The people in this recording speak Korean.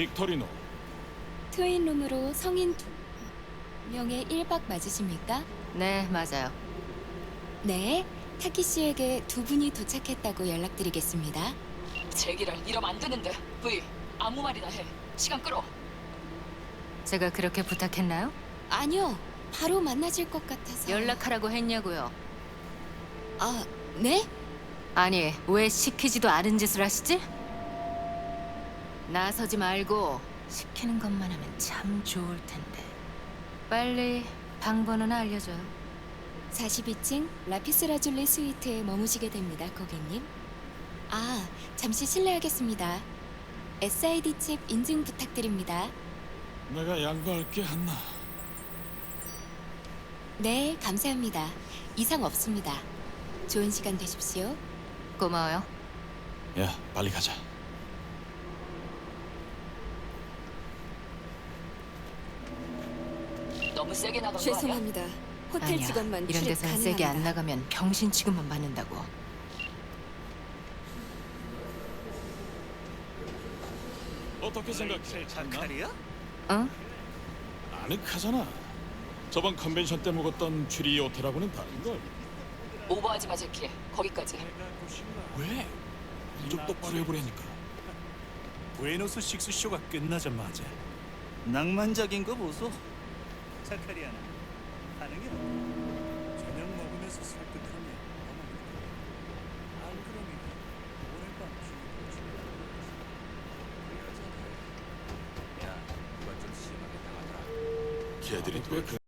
빅토리노 트윈룸으로 성인 두 명의 1박 맞으십니까? 네, 맞아요. 네. 타키 씨에게 두 분이 도착했다고 연락드리겠습니다. 제기를 이러면 안 되는데. V 아무 말이나 해. 시간 끌어. 제가 그렇게 부탁했나요? 아니요. 바로 만나질 것 같아서. 연락하라고 했냐고요. 아, 네? 아니, 왜 시키지도 않은 짓을 하시지? 나서지 말고 시키는 것만 하면 참 좋을 텐데. 빨리 방 번호나 알려줘요. 42층 라피스라줄리 스위트에 머무시게 됩니다, 고객님. 아, 잠시 실례하겠습니다. SID 칩 인증 부탁드립니다. 내가 양보할게 한나 네, 감사합니다. 이상 없습니다. 좋은 시간 되십시오. 고마워요. 야 빨리 가자 너무 세게 나간 거 아니야? 죄송합니다. 호텔 아니야. 직원만 이런 출입 데서는 세게 안 가능합니다. 나가면 병신 취급만 받는다고. 어떻게 생각해 한나? 응? 아늑하잖아 저번 컨벤션 때 묵었던 쥐리 호텔하고는 다른 걸 오버하지 마, 제키. 거기까지. 왜? 좀 똑바로 해보라니까 부에노스 식스 쇼가 끝나자마자 낭만적인 거 보소. 자카리아나 반응이 어때? 저녁 먹으면서 설득하면 안 그러면 오늘 밤 죽는 거지. 걔들이 왜 그...